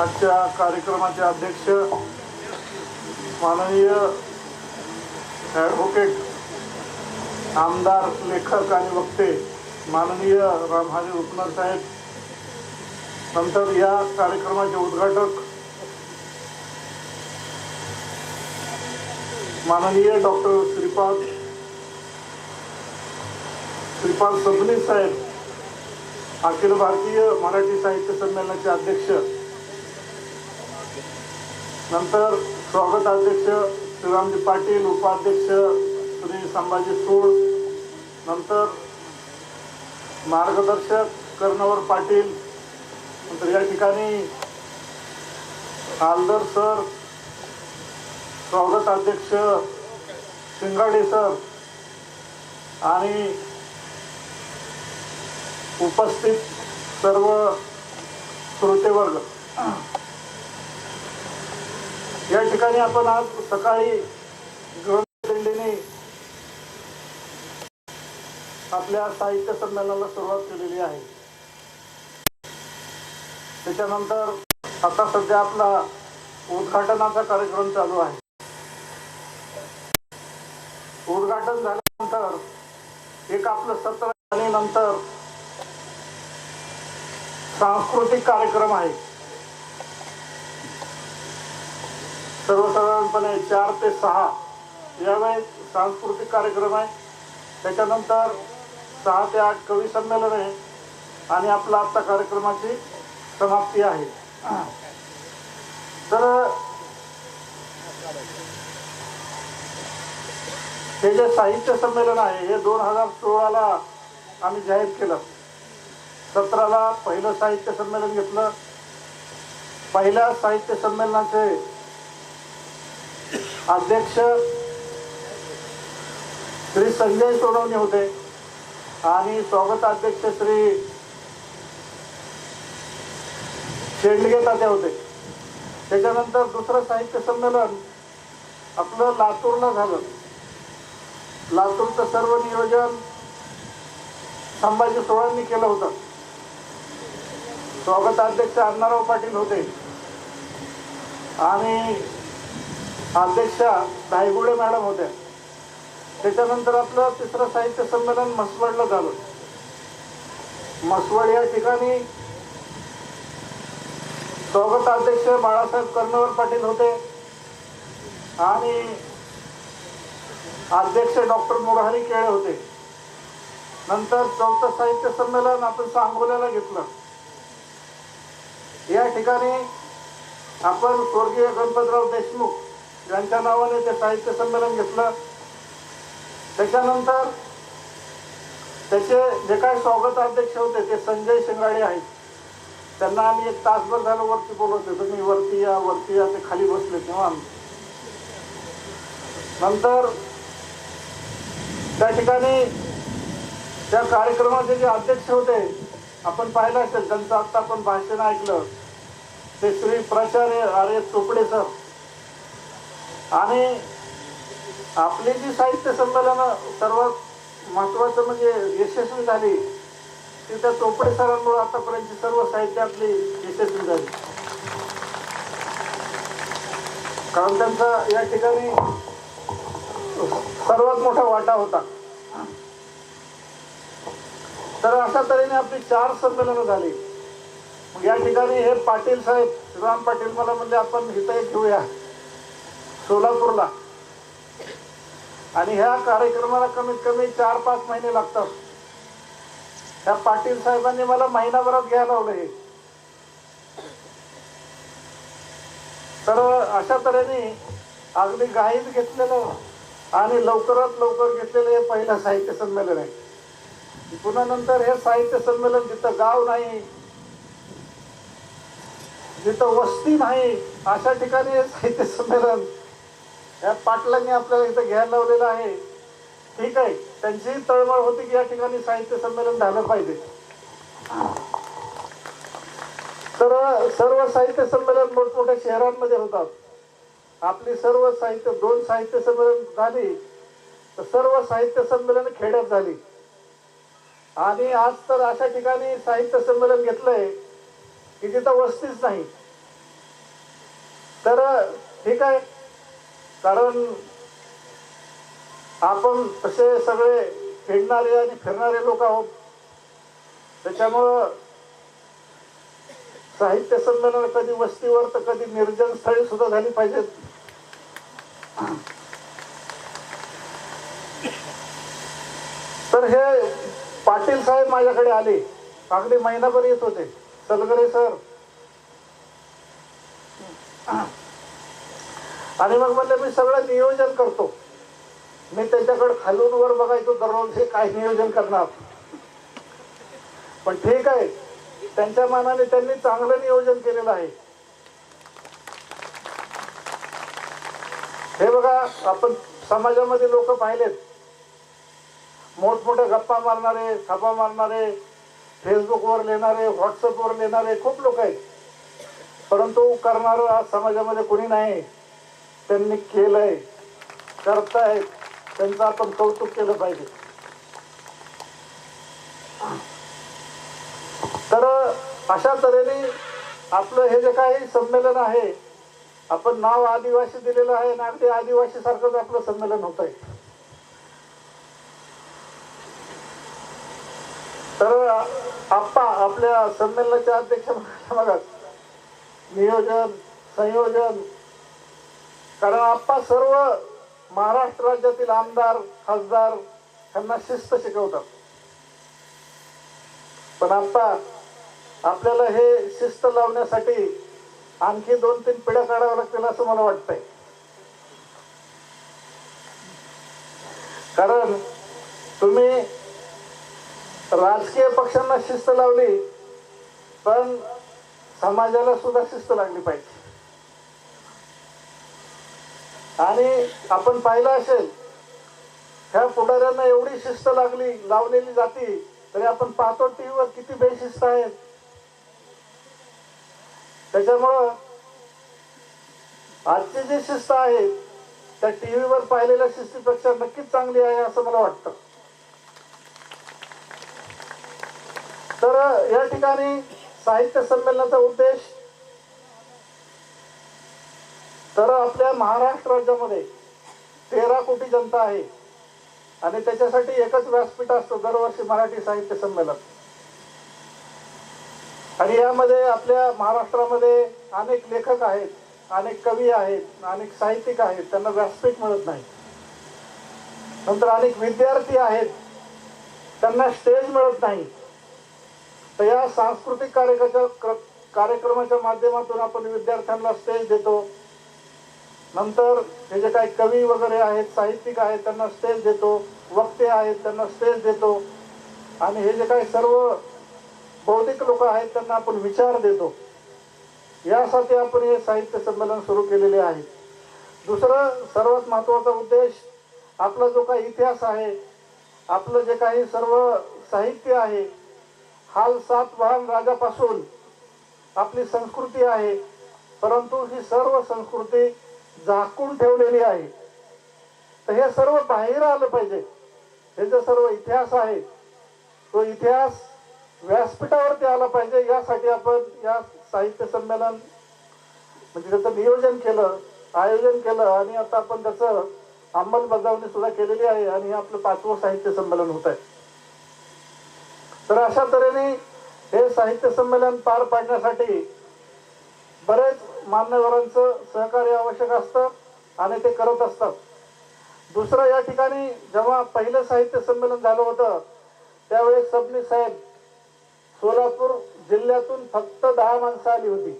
आजच्या कार्यक्रमाचे अध्यक्ष माननीय ॲडव्होकेट आमदार लेखक आणि वक्ते माननीय रामहाजी उपनर साहेब. नंतर या कार्यक्रमाचे उद्घाटक माननीय डॉक्टर श्रीपाद श्रीपाद सबनीस साहेब अखिल भारतीय मराठी साहित्य संमेलनाचे अध्यक्ष. नंतर स्वागताध्यक्ष श्रीरामजी पाटील उपाध्यक्ष श्री संभाजी सूळ नंतर मार्गदर्शक कर्णवर पाटील नंतर या ठिकाणी हालदर सर स्वागताध्यक्ष शिंगाडे सर आणि उपस्थित सर्व श्रोतेवर्ग. या ठिकाणी आपण आज सकाळी गृहदिंडीने आपल्या साहित्य संमेलनाला सुरुवात केलेली आहे. त्याच्यानंतर आता सध्या आपला उद्घाटनाचा कार्यक्रम चालू आहे. उद्घाटन झाल्यानंतर एक आपलं सत्र आणि नंतर सांस्कृतिक कार्यक्रम आहे. सर्वसाधारणपणे चार ते सहा यावेळेस सांस्कृतिक कार्यक्रम आहे. त्याच्यानंतर सहा ते आठ कवी संमेलन आहे आणि आपला आजचा कार्यक्रमाची समाप्ती आहे. तर हे जे साहित्य संमेलन आहे हे दोन हजार सोळाला आम्ही जाहीर केलं. सतराला पहिलं साहित्य संमेलन घेतलं. पहिल्या साहित्य संमेलनाचे अध्यक्ष श्री संजय सोनवणे होते आणि स्वागताध्यक्ष श्री शेंडगे तात्या होते. त्याच्यानंतर दुसरं साहित्य संमेलन आपलं लातूरला झालं. लातूरचं सर्व नियोजन संभाजी सोळांनी केलं होतं. स्वागताध्यक्ष अण्णाराव पाटील होते. आणि अध्यक्षा धायगुडे मॅडम होत्या त्याच्यानंतर आपलं तिसरं साहित्य संमेलन म्हसवडला झालं. म्हसवड या ठिकाणी स्वागताध्यक्ष बाळासाहेब कर्णवर पाटील होते आणि अध्यक्ष डॉक्टर मुरारी केळे होते. नंतर चौथं साहित्य संमेलन आपण सांगोल्याला घेतलं. या ठिकाणी आपण स्वर्गीय गणपतराव देशमुख यांच्या नावाने ते साहित्य संमेलन घेतलं त्याच्यानंतर त्याचे जे काही स्वागत अध्यक्ष होते ते संजय शिंगाडे आहेत. त्यांना आम्ही एक तासभर झालं वरती बोलवतो तुम्ही वरती या वरती या ते खाली बसले तेव्हा नंतर त्या ठिकाणी त्या कार्यक्रमाचे जे अध्यक्ष होते आपण पाहिलं असेल त्यांचं आत्ता आपण भाषण ऐकलं. ते श्री प्राचार्य आर्य चोपडे सर. आणि आपली जी साहित्य संमेलन सर्वात महत्वाचं म्हणजे यशस्वी झाली ती त्या चोपडे सरांमुळे आतापर्यंतची सर्व साहित्य आपली यशस्वी झाली. कारण त्यांचा या ठिकाणी सर्वात मोठा वाटा होता. तर अशा तऱ्हेने आपली चार संमेलनं झाली. या ठिकाणी हे पाटील साहेब श्रीराम पाटील मला म्हणजे आपण इथं एक घेऊया सोलापूरला. आणि ह्या कार्यक्रमाला कमीत कमी चार पाच महिने लागतात. ह्या पाटील साहेबांनी मला महिनाभरात घ्यायला लावलं हे. तर अशा तऱ्हेने अगदी गाईत घेतलेलं आणि लवकरात लवकर घेतलेलं हे पहिलं साहित्य संमेलन आहे. पुन्हा नंतर हे साहित्य संमेलन जिथं गाव नाही जिथं वस्ती नाही अशा ठिकाणी हे साहित्य संमेलन या पाटलांनी आपल्याला इथं घ्यायला लावलेलं आहे. ठीक आहे. त्यांचीही तळमळ होती की या ठिकाणी साहित्य संमेलन झालं पाहिजे. तर सर्व साहित्य संमेलन मोठमोठ्या शहरांमध्ये होतात. आपली सर्व साहित्य दोन साहित्य संमेलन झाली तर सर्व साहित्य संमेलन खेड्यात झाली. आणि आज तर अशा ठिकाणी साहित्य संमेलन घेतलंय की तिथं वस्तीच नाही. तर ठीक आहे. कारण आपण तसे सगळे फिरणारे आणि फिरणारे लोक आहोत. त्याच्यामुळं साहित्य संमेलन कधी वस्तीवर तर कधी निर्जन स्थळी सुद्धा झाली पाहिजेत. तर हे पाटील साहेब माझ्याकडे आले. अगदी महिनाभर येत होते. सलगरे सर. आणि मग म्हणलं मी सगळं नियोजन करतो. मी त्याच्याकडे खालून वर बघायचो दररोज हे काय नियोजन करणार. पण ठीक आहे त्यांच्या मानाने त्यांनी चांगलं नियोजन केलेलं आहे. हे बघा आपण समाजामध्ये लोक पाहिलेत. मोठमोठ्या गप्पा मारणारे थापा मारणारे फेसबुकवर लिहिणारे व्हॉट्सअपवर लिहिणारे खूप लोक आहेत. परंतु करणारं आज समाजामध्ये कोणी नाही. त्यांनी केलंय करतायत. त्यांचं आपण कौतुक केलं पाहिजे. तर अशा तऱ्हेने आपलं हे जे काही संमेलन आहे आपण नाव आदिवासी दिलेलं आहे आणि अगदी आदिवासी सारखंच आपलं संमेलन होत आहे तर आप्पा आपल्या संमेलनाच्या अध्यक्ष बघा नियोजन संयोजन कारण आप्पा सर्व महाराष्ट्र राज्यातील आमदार खासदार यांना शिस्त शिकवतात. पण आप्पा आपल्याला हे शिस्त लावण्यासाठी आणखी दोन तीन पिढ्या काढाव्या लागतील असं मला वाटतंय. कारण तुम्ही राजकीय पक्षांना शिस्त लावली पण समाजाला सुद्धा शिस्त लागली पाहिजे. आणि आपण पाहिलं असेल ह्या पुढाऱ्यांना एवढी शिस्त लागली लावलेली जाती तरी आपण पाहतो टीव्हीवर किती बेशिस्त आहेत. त्याच्यामुळं आजची जी शिस्त आहे त्या टीव्हीवर पाहिलेल्या शिस्तीपेक्षा नक्कीच चांगली आहे असं मला वाटतं. तर या ठिकाणी साहित्य संमेलनाचा उद्देश तर आपल्या महाराष्ट्र राज्यामध्ये तेरा कोटी जनता आहे. आणि त्याच्यासाठी एकच व्यासपीठ असतो दरवर्षी मराठी साहित्य संमेलन. आणि यामध्ये आपल्या महाराष्ट्रामध्ये अनेक लेखक आहेत अनेक कवी आहेत अनेक साहित्यिक आहेत त्यांना व्यासपीठ मिळत नाही. नंतर अनेक विद्यार्थी आहेत त्यांना स्टेज मिळत नाही. तर या सांस्कृतिक कार्यक्रमाच्या कार्यक्रमाच्या माध्यमातून आपण विद्यार्थ्यांना स्टेज देतो. नंतर हे जे काही कवी वगैरे आहेत साहित्यिक आहेत त्यांना स्टेज देतो वक्ते आहेत त्यांना स्टेज देतो. आणि हे जे काही सर्व बौद्धिक लोक आहेत त्यांना आपण विचार देतो. यासाठी आपण हे साहित्य संमेलन सुरू केलेले आहे. दुसरं सर्वात महत्त्वाचा उद्देश आपला जो काही इतिहास आहे आपलं जे काही सर्व साहित्य आहे हाल सात वाहन राजापासून आपली संस्कृती आहे परंतु ही सर्व संस्कृती झाकून ठेवलेली आहे. तर हे सर्व बाहेर आलं पाहिजे. हे जे सर्व इतिहास आहे तो इतिहास व्यासपीठावरती आला पाहिजे. यासाठी आपण या साहित्य संमेलन म्हणजे त्याचं नियोजन केलं आयोजन केलं आणि आता आपण त्याचं अंमलबजावणी सुद्धा केलेली आहे आणि हे आपलं पाचवं साहित्य संमेलन होत आहे. तर अशा तऱ्हेने हे साहित्य संमेलन पार पाडण्यासाठी बरेच मान्यवरांचं सहकार्य आवश्यक असतं आणि ते करत असतात. दुसरं या ठिकाणी जेव्हा पहिलं साहित्य संमेलन झालं होतं त्यावेळेस सबनी साहेब सोलापूर जिल्ह्यातून फक्त दहा माणसं आली होती.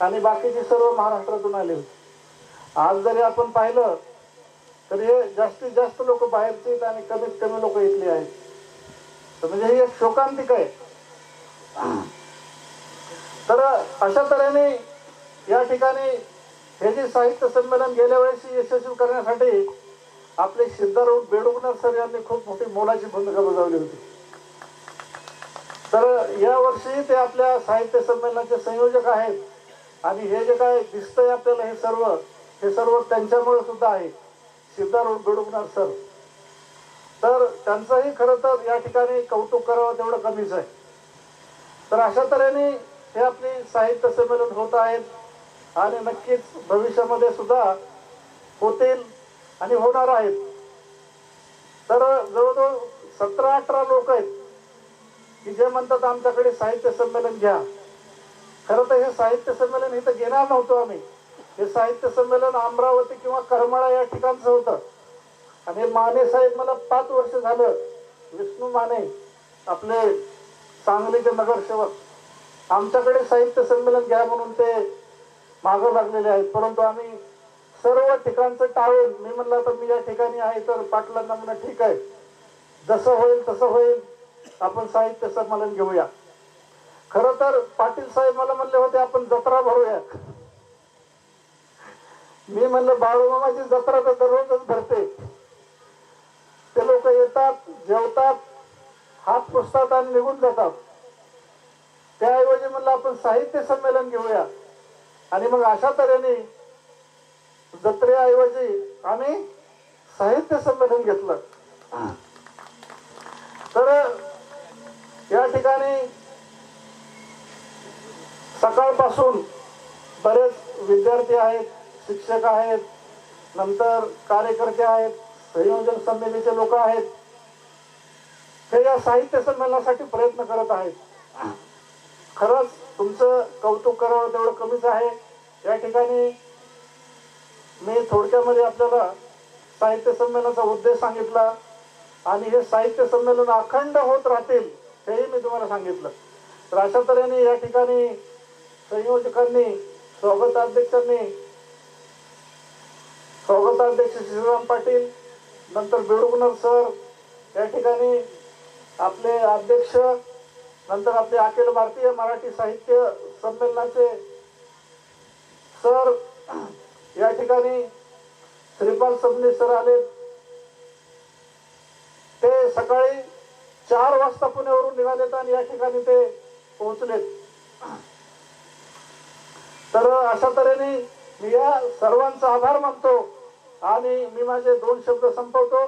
आणि बाकीची सर्व महाराष्ट्रातून आली होती. आज जरी आपण पाहिलं तर हे जास्तीत जास्त लोक बाहेरचे आणि कमीत कमी लोक इथले आहेत. तर म्हणजे ही एक शोकांतिक आहे. तर अशा तऱ्हेने या ठिकाणी हे जे साहित्य संमेलन गेल्या वेळेस यशस्वी करण्यासाठी आपले सिद्धारूप बेडुकनाथ सर यांनी खूप मोठी मोलाची भूमिका बजावली होती. तर या वर्षी ते आपल्या साहित्य संमेलनाचे संयोजक आहेत. आणि हे जे काय दिसतंय आपल्याला हे सर्व हे सर्व त्यांच्यामुळे सुद्धा आहे. सिद्धारूप बेडुकनाथ सर. तर त्यांचंही खरं तर या ठिकाणी कौतुक करावं तेवढं कमीच आहे. तर अशा तऱ्हेने हे आपली साहित्य संमेलन होत आहेत. आणि नक्कीच भविष्यामध्ये सुद्धा होतील आणि होणार आहेत. तर जवळजवळ सतरा अठरा लोक आहेत की जे म्हणतात आमच्याकडे साहित्य संमेलन घ्या. खरं तर हे साहित्य संमेलन इथं घेणार नव्हतो आम्ही. हे साहित्य संमेलन अमरावती किंवा करमाळा या ठिकाणचं होतं. आणि माने साहेब मला पाच वर्ष झालं. विष्णू माने आपले सांगलीचे नगरसेवक आमच्याकडे साहित्य संमेलन घ्या म्हणून ते मागं लागलेले आहेत. परंतु आम्ही सर्व ठिकाणचं टाळून मी म्हणलं तर मी या ठिकाणी आहे तर पाटलांना म्हणा ठीक आहे. जसं होईल तसं होईल. आपण साहित्य संमेलन घेऊया. खर तर पाटील साहेब मला म्हणले होते आपण जत्रा भरूया. मी म्हणलं बाळूमामाची जत्रा तर दररोजच भरते. ते लोक येतात जेवतात हात पुसतात आणि निघून जातात. त्याऐवजी म्हणलं आपण साहित्य संमेलन घेऊया. आणि मग अशा तऱ्हेने जत्रेऐवजी आम्ही साहित्य संमेलन घेतलं. तर या ठिकाणी सकाळपासून बरेच विद्यार्थी आहेत शिक्षक आहेत नंतर कार्यकर्ते आहेत संयोजन समितीचे लोक आहेत. हे या साहित्य संमेलनासाठी प्रयत्न करत आहेत. खरंच तुमचं कौतुक करावं तेवढं कमीच आहे. या ठिकाणी मी थोडक्यामध्ये आपल्याला साहित्य संमेलनाचा उद्देश सांगितला आणि हे साहित्य संमेलन अखंड होत राहतील हेही मी तुम्हाला सांगितलं. तर अशा तऱ्हेने या ठिकाणी संयोजकांनी स्वागताध्यक्षांनी स्वागताध्यक्ष श्रीराम पाटील नंतर बेडुकनर सर या ठिकाणी आपले अध्यक्ष नंतर आपले अखिल भारतीय मराठी साहित्य संमेलनाचे सर या ठिकाणी श्रीपाल सबने सर आले. ते सकाळी चार वाजता पुण्यावरून निघालेत आणि या ठिकाणी ते पोहोचलेत तर अशा तऱ्हेने मी या सर्वांचा आभार मानतो आणि मी माझे दोन शब्द संपवतो.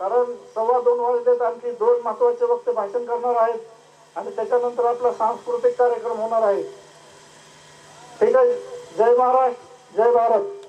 कारण सव्वा दोन वाजलेत आणखी दोन महत्त्वाचे वक्ते भाषण करणार आहेत. आणि त्याच्यानंतर आपला सांस्कृतिक कार्यक्रम होणार आहे. ठीक आहे. जय महाराष्ट्र जय भारत.